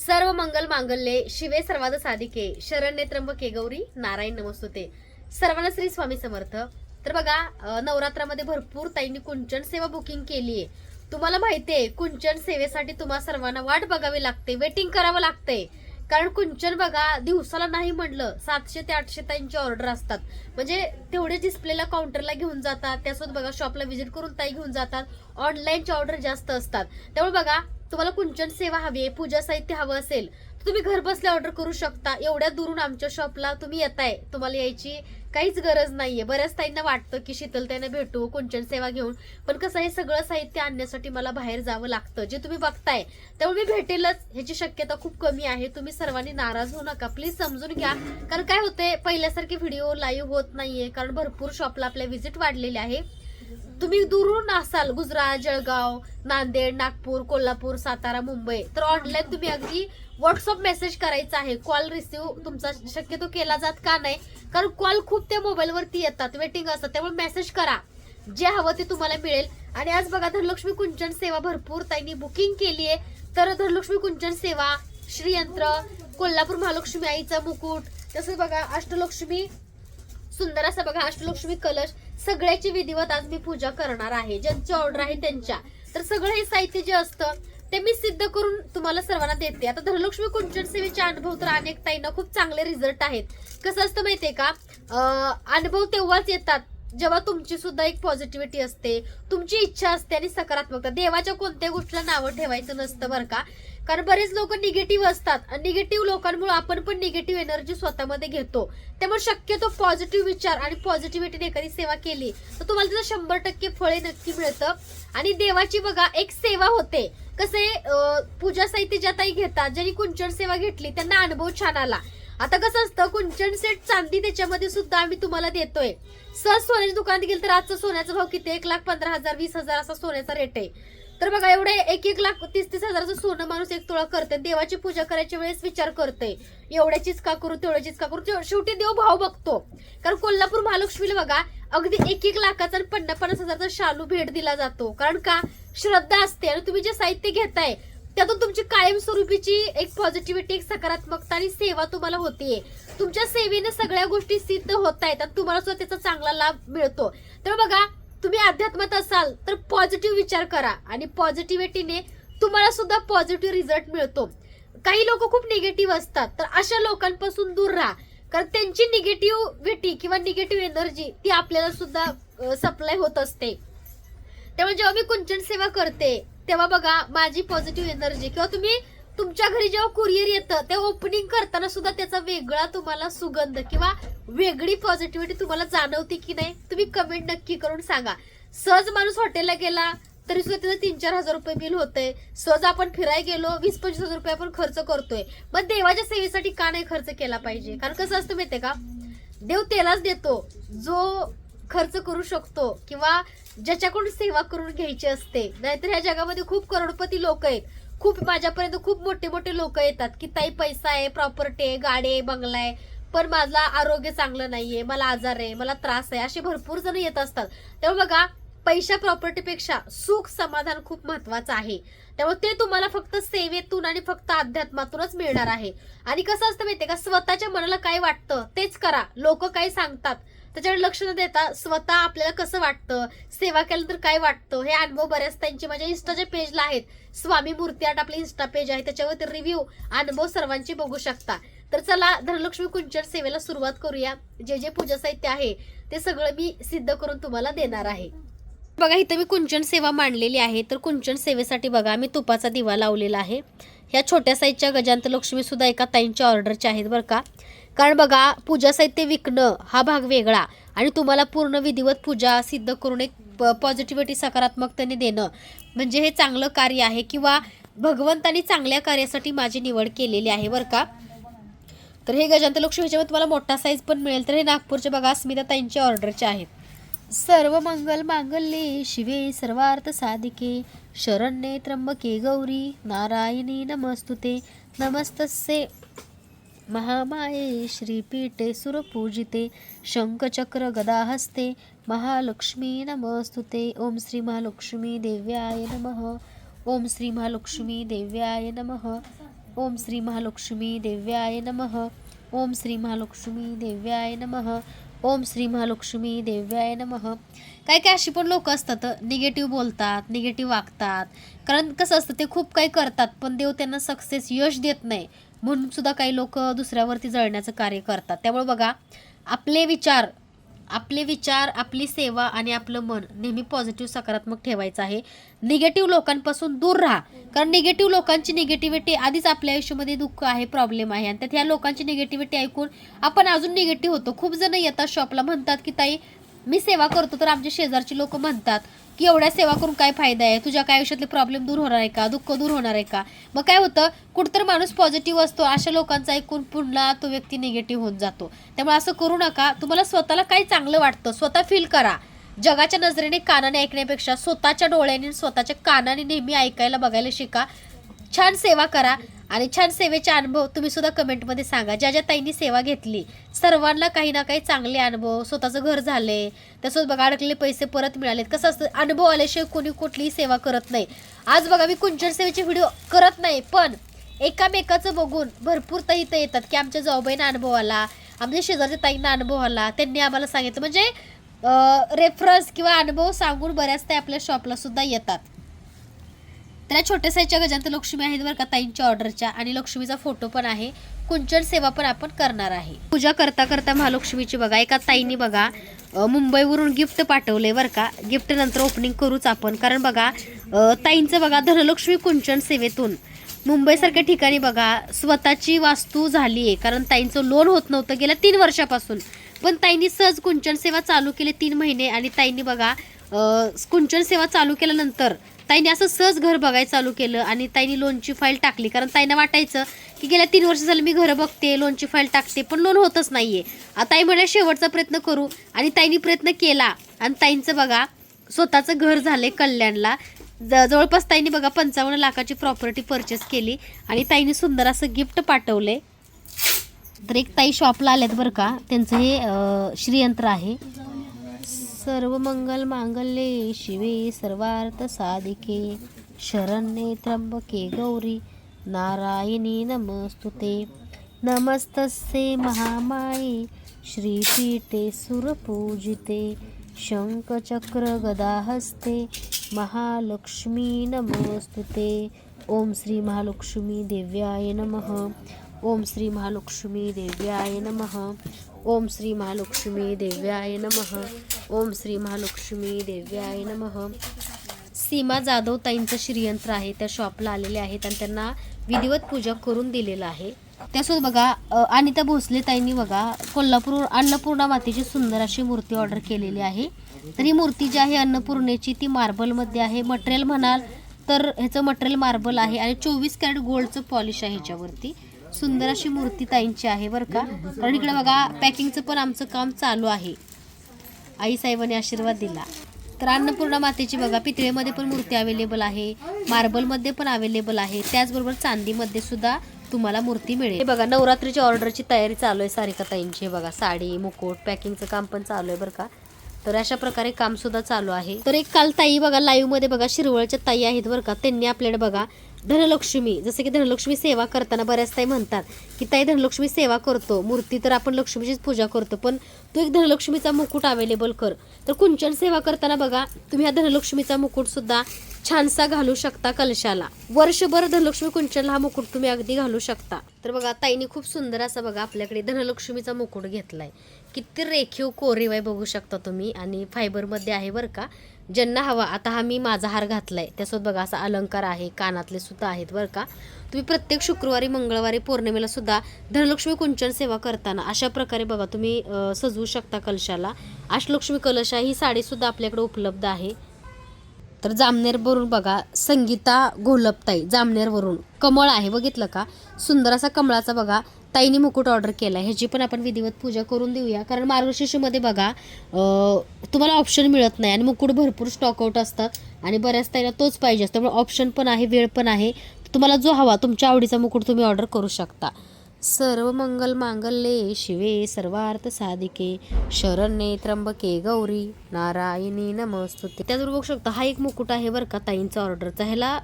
सर्व मंगल मांगल्ये शिवे सर्वाद साधिके. शरण्य त्र्यंबके गौरी नारायण नमस्तुते. सर्वांना श्री स्वामी समर्थ. तर बघा नवरात्रामध्ये भरपूर ताईंनी कुंचन सेवा बुकिंग केली आहे. तुम्हाला माहितीये कुंचन सेवेसाठी तुम्हा सर्वांना वाट बघावी लागते वेटिंग करावं लागते. कारण कुंचन बघा दिवसाला नाही म्हणलं सातशे ते आठशे ताईंची ऑर्डर असतात. म्हणजे तेवढे डिस्प्लेला काउंटरला घेऊन जातात त्यासोबत बघा शॉपला व्हिजिट करून ताई घेऊन जातात. ऑनलाईनची ऑर्डर जास्त असतात. त्यामुळे बघा तुम्हाला कुंचन सेवा हवी आहे पूजा साहित्य हवं असेल तर तुम्ही घर बसल्या ऑर्डर करू शकता. एवढ्या दुरून आमच्या शॉपला तुम्ही येताय. तुम्हाला यायची काहीच गरज नाहीये. बऱ्याच ताईंना वाटतं की शीतलताईंना भेटू कुंचन सेवा घेऊन. पण कसं हे सगळं साहित्य आणण्यासाठी मला बाहेर जावं लागतं. जे तुम्ही बघताय त्यामुळे मी भेटेलच. ह्याची शक्यता खूप कमी आहे. तुम्ही सर्वांनी नाराज होऊ नका. प्लीज समजून घ्या. कारण काय होतंय पहिल्यासारखे व्हिडिओ लाईव्ह होत नाहीये. कारण भरपूर शॉपला आपल्या व्हिजिट वाढलेली आहे. तुम्ही दुरून असाल गुजरात जळगाव नांदेड नागपूर कोल्हापूर सातारा मुंबई. तर ऑनलाईन तुम्ही अगदी व्हॉट्सअप मेसेज करायचा आहे. कॉल रिसिव्ह तुमचा शक्यतो केला जात का नाही? कारण कॉल खूप त्या मोबाईलवरती येतात. वेटिंग असतात. त्यामुळे मेसेज करा. जे हवं ते तुम्हाला मिळेल. आणि आज बघा धनलक्ष्मी कुंचन सेवा भरपूर ताईंनी बुकिंग केली आहे. तर धनलक्ष्मी कुंचन सेवा श्रीयंत्र कोल्हापूर महालक्ष्मी आईचा मुकुट तसंच बघा अष्टलक्ष्मी सुंदर असा बघा अष्टलक्ष्मी कलश सगळ्याची विधिवत आज मी पूजा करणार आहे. ज्यांची ऑर्डर आहे त्यांच्या. तर सगळं हे साहित्य जे असतं ते मी सिद्ध करून तुम्हाला सर्वांना देते. आता धनलक्ष्मी कुंचन सेवेचे अनुभव तर अनेक ताईंना खूप चांगले रिझल्ट आहेत. कसं असतं माहितीये का? अनुभव तेव्हाच येतात जेव्हा तुमची सुद्धा एक पॉझिटिव्हिटी असते तुमची इच्छा असते आणि सकारात्मकता. देवाच्या कोणत्या गोष्टीला नावं ठेवायचं नसतं बरं का. कारण बरेच लोक निगेटिव्ह असतात. आणि निगेटिव्ह लोकांमुळे आपण पण निगेटिव्ह एनर्जी स्वतःमध्ये घेतो. त्यामुळे शक्यतो पॉझिटिव्ह विचार आणि पॉझिटिव्हिटीने एखादी सेवा केली तर तुम्हाला तिथं शंभर टक्के फळे नक्की मिळतं. आणि देवाची बघा एक सेवा होते. कसे पूजा साहित्य ज्या ताई घेतात. ज्यांनी कुंचन सेवा घेतली त्यांना अनुभव छान आला. आता कसं असतं कुंचन सेट चांदी त्याच्यामध्ये सुद्धा आम्ही तुम्हाला देतोय. सहज सोन्याच्या दुकानात गेलं तर आजचा सोन्याचा भाव किती एक लाख पंधरा हजार वीस हजार असा सोन्याचा रेट आहे. तर बघा एवढे एक एक लाख तीस तीस हजाराचं सोनं माणूस एक तोळा करते देवाची पूजा करायच्या वेळेस विचार करते एवढ्याचीच का करू तेवढ्याचीच का करू शेवटी देव भाव बघतो. कारण कोल्हापूर महालक्ष्मीला बघा अगदी एक एक लाखाचा आणि पन्नास पन्नास हजारचा शालू भेट दिला जातो. कारण का? श्रद्धा असते आणि तुम्ही जे साहित्य घेताय त्यातून तुमची कायमस्वरूपीची एक पॉझिटिव्हिटी एक सकारात्मकता आणि सेवा तुम्हाला होतीये. तुमच्या सेवेने सगळ्या गोष्टी सिद्ध होत आहेत आणि तुम्हाला सुद्धा त्याचा चांगला लाभ मिळतो. तर बघा तुम्ही अध्यात्मात असाल तर पॉझिटिव्ह विचार करा. आणि पॉझिटिव्हिटीने तुम्हाला सुद्धा पॉझिटिव्ह रिझल्ट मिळतो. काही लोक खूप निगेटिव्ह असतात तर अशा लोकांपासून दूर राहा. कारण त्यांची निगेटिव्हिटी किंवा निगेटिव्ह एनर्जी ती आपल्याला सुद्धा सप्लाय होत असते. त्यामुळे जेव्हा मी कुंचन सेवा करते तेव्हा बघा माझी पॉझिटिव्ह एनर्जी किंवा तुम्ही तुमच्या घरी जेव्हा कुरिअर येतं ते ओपनिंग करताना सुद्धा त्याचा वेगळा तुम्हाला सुगंध किंवा वेगळी पॉझिटिव्हिटी तुम्हाला जाणवते की नाही तुम्ही कमेंट नक्की करून सांगा. सहज माणूस हॉटेलला गेला तरी सुद्धा त्याचं तीन चार हजार रुपये बिल होतंय. सहज आपण फिरायला गेलो वीस पंचवीस हजार रुपये आपण खर्च करतोय. मग देवाच्या सेवेसाठी का नाही खर्च केला पाहिजे? कारण कसं असतं माहितीये का? देव त्यालाच देतो जो खर्च करू शकतो किंवा ज्याच्याकडून सेवा करून घ्यायची असते. नाहीतर ह्या जगामध्ये खूप करोडपती लोक आहेत. खूप माझ्यापर्यंत खूप मोठे मोठे लोक येतात की ताई पैसा आहे प्रॉपर्टी आहे गाडी आहे बंगला आहे पण माझं आरोग्य चांगलं नाहीये मला आजार आहे मला त्रास आहे असे भरपूर जण येत असतात. तेव्हा बघा पैशा प्रॉपर्टीपेक्षा सुख समाधान खूप महत्वाचं आहे. त्यामुळे ते तुम्हाला फक्त सेवेतून आणि फक्त अध्यात्मातूनच मिळणार आहे. आणि कसं असतं माहितीये का स्वतःच्या मनाला काय वाटतं तेच करा. लोक काय सांगतात त्याच्याकडे लक्ष न देता स्वतः आपल्याला कसं वाटतं सेवा केल्यानंतर काय वाटतं हे अनुभव बऱ्याच त्यांचे माझ्या इन्स्टाच्या पेजला आहेत. स्वामी मूर्ती आर्ट आपले इन्स्टा पेज आहे त्याच्यावरती रिव्ह्यू अनुभव सर्वांचे बघू शकता. तर चला धनलक्ष्मी कुंचन सेवेला सुरुवात करूया. जे जे पूजा साहित्य आहे ते सगळं मी सिद्ध करून तुम्हाला देणार आहे. बघा इथं मी कुंचन सेवा मांडलेली आहे. तर कुंचन सेवेसाठी बघा मी तुपाचा दिवा लावलेला आहे. ह्या छोट्या साईजच्या गजांत लक्ष्मी सुद्धा एका ताईंच्या ऑर्डरच्या आहेत बरं का. कारण बघा पूजा साहित्य विकणं हा भाग वेगळा आणि तुम्हाला पूर्ण विधिवत पूजा सिद्ध करून एक पॉझिटिव्हिटी सकारात्मकतेने देणं म्हणजे हे चांगलं कार्य आहे किंवा भगवंतानी चांगल्या कार्यासाठी माझी निवड केलेली आहे बरं का? तर हे गजांत लक्ष्मी तुम्हाला मोठा साईज पण मिळेल. तर हे नागपूरचे बघा स्मिताताईंच्या ऑर्डरचे आहेत. सर्व मंगल मांगल्ये शिवे सर्वार्थ साधिके शरण्ये त्र्यंबके गौरी नारायणी नमस्तुते. नमस्तसे महामाये श्रीपीठे सुरपूजिते शंखचक्र गदाहस्ते महालक्ष्मी नमस्तुते ओम श्री महालक्ष्मी देव्याय नमः। ओम श्री महालक्ष्मी देव्याय नमः। ओम श्री महालक्ष्मी देव्याय नमः। ओम श्री महालक्ष्मी देव्याय नमः। ओम श्री महालक्ष्मी देव्याय नमः। काय काय अशी पण लोक असतात निगेटिव्ह बोलतात निगेटिव्ह वागतात. कारण कसं असतं ते खूप काही करतात पण देव त्यांना सक्सेस यश देत नाही. म्हणून सुद्धा काही लोक दुसऱ्यावरती जळण्याचं कार्य करतात. त्यामुळे बघा आपले विचार आपले विचार आपली सेवा आणि आपलं मन नेहमी पॉझिटिव्ह सकारात्मक ठेवायचं आहे. निगेटिव्ह लोकांपासून दूर राहा. कारण निगेटिव्ह लोकांची निगेटिव्हिटी आधीच आपल्या आयुष्यामध्ये दुःख आहे प्रॉब्लेम आहे. आणि त्यात ह्या लोकांची निगेटिव्हिटी ऐकून आपण अजून निगेटिव्ह होतो. खूप जण येतात शॉपला म्हणतात की ताई मी सेवा करतो तर आमच्या शेजारची लोक म्हणतात की एवढ्या सेवा करून काय फायदा आहे? तुझ्या काय आयुष्यातले प्रॉब्लेम दूर होणार आहे का? दुःख दूर होणार आहे का? मग काय होतं कुठतर माणूस पॉझिटिव्ह असतो अशा लोकांचा ऐकून पुन्हा तो व्यक्ती निगेटिव्ह होऊन जातो. त्यामुळे असं करू नका. तुम्हाला स्वतःला काय चांगलं वाटतं स्वतः फील करा. जगाच्या नजरेने कानाने ऐकण्यापेक्षा स्वतःच्या डोळ्याने स्वतःच्या कानाने नेहमी ऐकायला बघायला शिका. छान सेवा करा. आणि छान सेवेचे अनुभव तुम्ही सुद्धा कमेंटमध्ये सांगा. ज्या ज्या ताईंनी सेवा घेतली सर्वांना काही ना काही चांगले अनुभव स्वतःचं घर झाले त्यासोबत बघा अडकलेले पैसे परत मिळालेत. कसं असतं अनुभव आल्याशिवाय कोणी कुठलीही सेवा करत नाही. आज बघा मी कुंचन सेवेचे व्हिडिओ करत नाही पण एकामेकाचं बघून भरपूर ताई तर येतात की आमच्या जाऊबाईंना अनुभव आला आमच्या शेजारच्या ताईंना अनुभव आला. त्यांनी आम्हाला सांगितलं. म्हणजे रेफरन्स किंवा अनुभव सांगून बऱ्याच ताई आपल्या शॉपला सुद्धा येतात. त्या छोट्या साईजच्या गजांत लक्ष्मी आहेत बरं का ताईंच्या ऑर्डरच्या. आणि लक्ष्मीचा फोटो पण आहे. कुंचन सेवा पण आपण करणार आहे. पूजा करता करता महालक्ष्मीची बघा एका ताईंनी बघा मुंबईवरून गिफ्ट पाठवले बरं का. गिफ्ट नंतर ओपनिंग करूच आपण. कारण बघा ताईंचं बघा धनलक्ष्मी कुंचन सेवेतून. मुंबईसारख्या ठिकाणी बघा स्वतःची वास्तू झाली आहे. कारण ताईंचं लोन होत नव्हतं गेल्या तीन वर्षापासून. पण ताईंनी सहज कुंचन सेवा चालू केली तीन महिने. आणि ताईंनी बघा कुंचन सेवा चालू केल्यानंतर ताईने असं सहज घर बघायला चालू केलं आणि ताईने लोनची फाईल टाकली. कारण ताईनं वाटायचं की गेल्या तीन वर्ष झालं मी घरं बघते लोनची फाईल टाकते पण लोन होतच नाही आता ताई म्हणे शेवटचा प्रयत्न करू. आणि ताईने प्रयत्न केला. आणि ताईंचं बघा स्वतःचं घर झालंय कल्याणला. ज- जवळपास ताईने बघा पंचावन्न लाखाची प्रॉपर्टी परचेस केली आणि ताईने सुंदर असं गिफ्ट पाठवले तर एक ताई शॉपला आल्यात बरं का. त्यांचं हे श्रीयंत्र आहे. सर्व मंगल मांगल्ये शिवे सर्वार्थ साधिके. शरण्ये त्र्यंबके गौरी नारायणी नमस्तुते. नमस्तस्ये महामाये श्रीपीठे सुरपूजिते. शङ्खचक्रगदाहस्ते महालक्ष्मी नमस्तुते. ॐ श्री महालक्ष्मी देव्याय नमः. ओम श्री महालक्ष्मी देव्याय नम। ओम श्री महालक्ष्मी देव्याय नम। ओम श्री महालक्ष्मी देव्याय नम। सीमा जाधव ताईंचं श्रीयंत्र आहे त्या शॉपला आलेले आहेत आणि त्यांना विधिवत पूजा करून दिलेलं आहे. त्यासोबत बघा अनिता भोसले ताईंनी बघा कोल्हापूर अन्नपूर्णा मातेची सुंदर अशी मूर्ती ऑर्डर केलेली आहे. तर ही मूर्ती जी आहे अन्नपूर्णेची ती मार्बलमध्ये आहे. मटेरियल म्हणाल तर ह्याचं मटेरियल मार्बल आहे आणि चोवीस कॅरेट गोल्डचं पॉलिश आहे ह्याच्यावरती. सुंदर अशी मूर्ती ताईंची आहे बरं का? कारण इकडे बघा पॅकिंगचं पण आमचं काम चालू आहे. आई साहेबांनी आशीर्वाद दिला. तर अन्नपूर्णा मातेची बघा पितळेमध्ये पण मूर्ती अवेलेबल आहे. मार्बलमध्ये पण अवेलेबल आहे. त्याचबरोबर चांदीमध्ये सुद्धा तुम्हाला मूर्ती मिळेल. बघा नवरात्रीच्या ऑर्डरची तयारी चालू आहे सारिका ताईंची. हे बघा साडी मुकुट पॅकिंगचं काम पण चालू आहे बरं का? तर अशा प्रकारे काम सुद्धा चालू आहे. तर एक काल ताई बघा लाईव्हमध्ये बघा शिरवळच्या ताई आहेत बरं का? त्यांनी आपल्याकडे बघा धनलक्ष्मी जसं की धनलक्ष्मी सेवा करताना बऱ्याच ताई म्हणतात की ताई धनलक्ष्मी सेवा करतो मूर्ती तर आपण लक्ष्मीचीच पूजा करतो पण तू एक धनलक्ष्मीचा मुकुट अवेलेबल कर. तर कुंचन सेवा करताना बघा तुम्ही हा धनलक्ष्मीचा मुकुटसुद्धा छानसा घालू शकता कलशाला. वर्षभर धनलक्ष्मी कुंचनला हा मुकुट तुम्ही अगदी घालू शकता. तर बघा ताईने खूप सुंदर असा बघा आपल्याकडे धनलक्ष्मीचा मुकुट घेतलाय. किती रेखीव कोरीव आहे बघू शकता तुम्ही. आणि फायबरमध्ये आहे बरं का. ज्यांना हवा आता हा मी माझा हार घातला आहे त्यासोबत बघा असा अलंकार आहे कानातले सुद्धा आहेत बरं का. तुम्ही प्रत्येक शुक्रवारी मंगळवारी पौर्णिमेला सुद्धा धनलक्ष्मी कुंचन सेवा करताना अशा प्रकारे बघा तुम्ही सजवू शकता कलशाला. अष्टलक्ष्मी कलश ही साडीसुद्धा आपल्याकडे उपलब्ध आहे. तर जामनेरवरून बघा संगीता घोलपताई जामनेरवरून. कमळ आहे बघितलं का? सुंदर असा कमळाचा बघा ताईने मुकुट ऑर्डर केला. ह्याची पण आपण विधिवत पूजा करून देऊया. कारण मार्गशीर्षमध्ये बघा तुम्हाला ऑप्शन मिळत नाही आणि मुकुट भरपूर स्टॉकआउट असतात आणि बऱ्याच ताईला तोच पाहिजे असतो. त्यामुळे ऑप्शन पण आहे वेळ पण आहे. तुम्हाला जो हवा तुमच्या आवडीचा मुकुट तुम्ही ऑर्डर करू शकता. सर्व मंगल मांगल्ये शिवे सर्वार्थ साधिके शरण्ये त्र्यंबके गौरी नारायणी नमस्तुते. त्याचबरोबर बघू शकता हा एक मुकुट आहे बरं का ताईंचा ऑर्डरचा ह्याला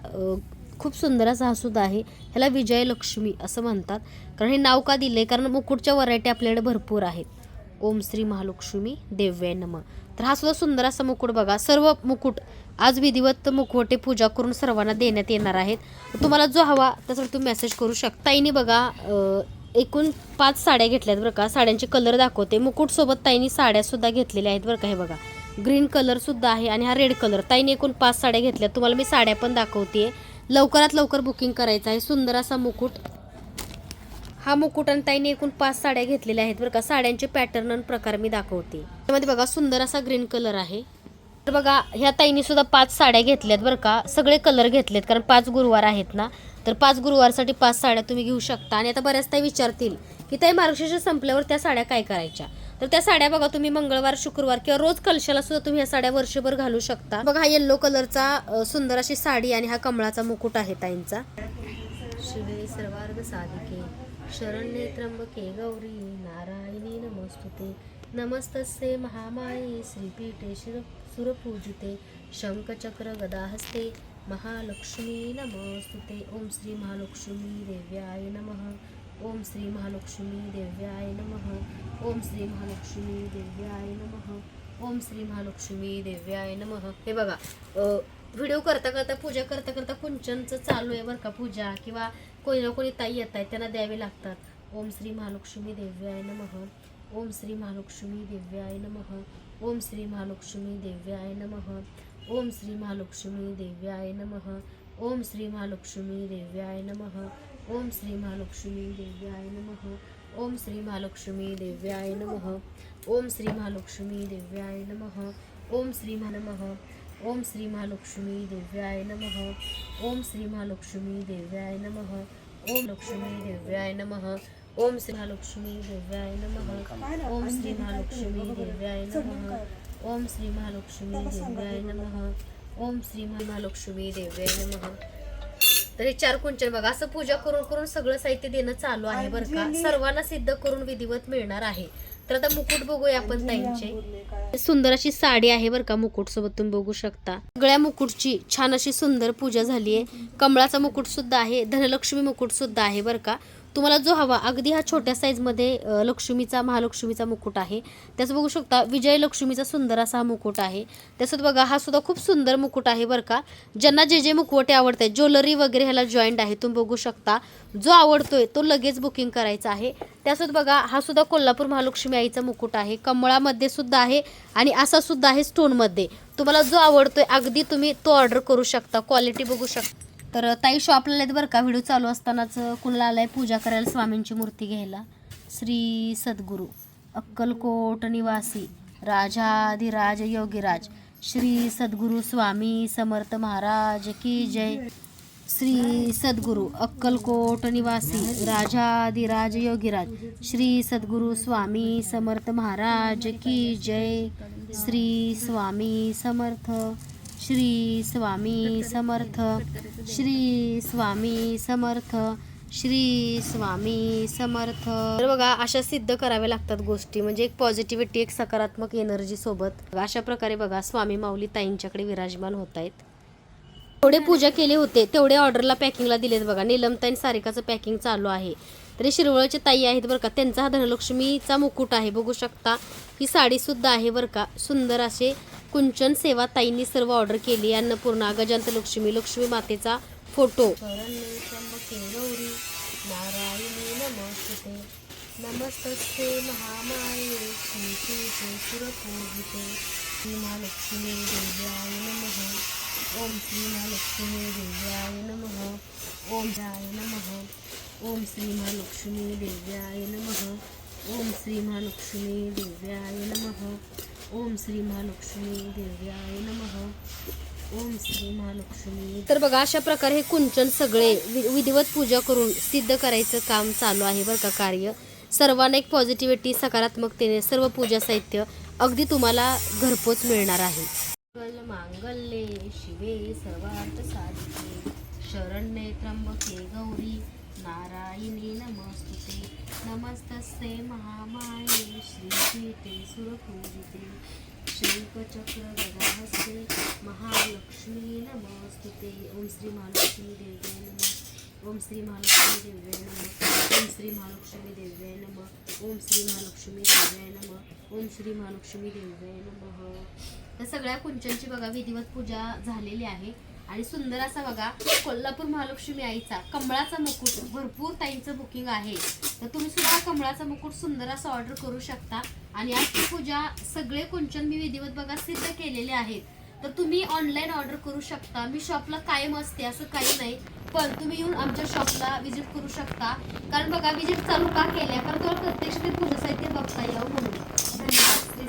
खूप सुंदर असा हसूद आहे. ह्याला विजयलक्ष्मी असं म्हणतात. कारण हे नाव का दिले कारण मुकुटच्या व्हरायटी आपल्याकडे भरपूर आहेत. ओम श्री महालक्ष्मी देव्य नम. तर हा सुद्धा सुंदर असा मुकुट बघा. सर्व मुकुट आज विधिवत मुखवटे पूजा करून सर्वांना देण्यात येणार आहेत. तुम्हाला जो हवा त्यासाठी तुम्ही मेसेज करू शकता. ताईने बघा एकूण पाच साड्या घेतल्यात बरं का. साड्यांचे कलर दाखवते. मुकुटसोबत ताईने साड्यासुद्धा घेतलेल्या आहेत बरं का. हे बघा. ग्रीन कलरसुद्धा आहे आणि हा रेड कलर ताईने एकूण पाच साड्या घेतल्या तुम्हाला मी साड्या पण दाखवते लवकरात लवकर बुकिंग करायचं आहे. सुंदर असा मुकुट. हा मुकुट आणि ताईने एकूण पाच साड्या घेतलेल्या आहेत बरं का. साड्यांचे पॅटर्न आणि प्रकार मी दाखवते. त्यामध्ये बघा सुंदर असा ग्रीन कलर आहे. तर बघा ह्या ताईने सुद्धा पाच साड्या घेतल्यात बरं का. सगळे कलर घेतलेत कारण पाच गुरुवार आहेत ना. तर पाच गुरुवारसाठी पाच साड्या तुम्ही घेऊ शकता. आणि आता बऱ्याचदा विचारतील की ताई मार्गशीर्ष संपल्यावर त्या साड्या काय करायच्या? तर त्या साड्या बघा तुम्ही मंगळवार शुक्रवार किंवा रोज कलशाला सुद्धा तुम्ही ह्या साड्या वर्षभर घालू शकता. बघा हा येल्लो कलरचा सुंदर अशी साडी आणि हा कमळाचा मुकुट आहे ताईंचा. शिवे सर्वार्थ साधिके शरण्ये त्र्यंबके गौरी नारायणी नमस्तुते. नमस्तस्ये महामाये श्रीपीठे शिर सुरपूजिते शंखचक्र गदाहस्ते महालक्ष्मी नमस्तुते ओम श्री महालक्ष्मी देव्याय नमः. ओम श्री महालक्ष्मी देव्याय नमः. ओम श्री महालक्ष्मी देव्याय नमः. ओम श्री महालक्ष्मी देव्याय नमः. हे बघा व्हिडिओ करता करता पूजा करता करता कुंचनचं चालू आहे बरं का पूजा. किंवा कोणी ना कोणी ताई येत आहेत त्यांना द्यावे लागतात. ओम श्री महालक्ष्मी देव्याय नमः. ओम श्री महालक्ष्मी देव्याय नमः. ओम श्री महालक्ष्मी देव्याय नमः. ओम श्री महालक्ष्मी देव्याय नमः ओम श्री महालक्ष्मी देव्याय नमः ओम श्री महालक्ष्मी देव्याय नमः ओम श्री महालक्ष्मी देव्याय नमः ओम श्री महालक्ष्मी देव्याय नमः ओम श्री महा नमः ओम श्री महालक्ष्मी देव्याय नमः ओम श्री महालक्ष्मी देव्याय नमः ओम लक्ष्मी देव्याय नमः ओम श्री महालक्ष्मी देव्याय नमः ओम श्री महालक्ष्मी देव्याय नमः ओम श्री महालक्ष्मी देव्याय नमः. ओम श्री महालक्ष्मी देव्याय नमः. तर हे चार कुंचन बघा असं पूजा करून करून सगळं साहित्य देणं चालू आहे बरं का. सर्वांना सिद्ध करून विधिवत मिळणार आहे. तर आता मुकुट बघूया आपण ताईंचे. सुंदर अशी साडी आहे बरं का मुकुट सोबत तुम्ही बघू शकता. सगळ्या मुकुटची छान अशी सुंदर पूजा झाली आहे. कमळाचा मुकुट सुद्धा आहे. धनलक्ष्मी मुकुट सुद्धा आहे बरं का. तुम्हाला जो हवा अगदी हा छोट्या साईजमध्ये लक्ष्मीचा महालक्ष्मीचा मुकुट आहे. त्याचं बघू शकता विजयलक्ष्मीचा सुंदर असा हा मुकुट आहे. त्यासोबत बघा हा सुद्धा खूप सुंदर मुकुट आहे बरं का. ज्यांना जे जे मुकुटे आवडत आहेत ज्वेलरी वगैरे ह्याला जॉईंट आहे तुम्ही बघू शकता. जो आवडतोय तो लगेच बुकिंग करायचा आहे. त्यासोबत बघा हा सुद्धा कोल्हापूर महालक्ष्मी आईचा मुकुट आहे. कमळामध्ये सुद्धा आहे आणि असा सुद्धा आहे स्टोनमध्ये तुम्हाला जो आवडतोय अगदी तुम्ही तो ऑर्डर करू शकता. क्वालिटी बघू शकता. तर ताई शॉपला आहेत बरं का? व्हिडिओ चालू असतानाच कुणाला आलाय? पूजा करायला स्वामींची मूर्ती घ्यायला. श्री सद्गुरू अक्कलकोट निवासी राजाधिराज योगीराज श्री सद्गुरू स्वामी समर्थ महाराज की जय. श्री सद्गुरू अक्कलकोट निवासी राजाधिराज योगीराज श्री सद्गुरू स्वामी समर्थ महाराज की जय. श्री स्वामी समर्थ श्री स्वामी समर्थ श्री स्वामी समर्थ श्री स्वामी समर्थ. तर बघा अशा सिद्ध कराव्या लागतात गोष्टी. म्हणजे एक पॉझिटिव्हिटी एक सकारात्मक एनर्जी सोबत. अशा प्रकारे बघा स्वामी माऊली ताईंच्याकडे विराजमान होत आहेत थोडे पूजा केले होते तेवढे ऑर्डरला पॅकिंगला दिलेत बघा. नीलमताईन सारिकाचं पॅकिंग चालू आहे. तरी शिरवळचे ताई आहेत बरं का. त्यांचा हा धनलक्ष्मीचा मुकुट आहे. बघू शकता ही साडीसुद्धा आहे बरं का. सुंदर असे कुंचन सेवा ताईंनी सर्व ऑर्डर केली अन्नपूर्णा गजांत लक्ष्मी लक्ष्मी मातेचा फोटो. गौरी नारायणी नमस्ते नमस्तस्ते महामाये श्रीपीठे सुरपूजिते श्री महालक्ष्मी देव्याय नमः ओम श्री महालक्ष्मी देव्याय नमः ओम जाय नमः ओम श्री महालक्ष्मी देव्याय नमः ओम श्री महालक्ष्मी देव्याय नमः. ओम श्री महालक्ष्मी देव्याय नमः. ओम श्री महालक्ष्मी. तर बघा अशा प्रकारे हे कुंचन सगळे विधिवत पूजा करून सिद्ध करायचं काम चालू आहे बरं का कार्य. सर्वांना एक पॉझिटिव्हिटी सकारात्मकतेने सर्व पूजा साहित्य अगदी तुम्हाला घरपोच मिळणार आहे. मंगल मांगल्ये शिवे सर्वार्थ साधिके. शरण्ये त्र्यंबके गौरी. नारायणी नमस्तुते। नमस्तस्ते महामाये श्रीपीठे सुरपूजिते। शैकचक्रगदाहस्ते महालक्ष्मी नमस्तुते। ओम श्री महालक्ष्मी देव्ये नम। ओम श्री महालक्ष्मी देव्ये नमः। ओम श्री महालक्ष्मी देव्ये नमः। ओम श्री महालक्ष्मी देव्ये नमः। ओम श्री महालक्ष्मी देव्ये नमः। तर सगळ्या कुंचनची बघा विधिवत पूजा झालेली आहे. आणि सुंदर असा बघा कोल्हापूर महालक्ष्मी आईचा कमळाचा मुकुट भरपूर ताईंचं बुकिंग आहे. तर तुम्ही सुद्धा कमळाचा मुकुट सुंदर असा ऑर्डर करू शकता. आणि आजची पूजा सगळे कुंचन मी विधिवत बघा सिद्ध केलेले आहेत. तर तुम्ही ऑनलाईन ऑर्डर करू शकता. मी शॉपला कायम असते असं काही नाही. पण तुम्ही येऊन आमच्या शॉपला व्हिजिट करू शकता. कारण बघा व्हिजिट चालू का केल्या? कारण तुम्हाला प्रत्यक्ष ते पूजा साहित्य बघता यावं म्हणून. धन्यवाद श्री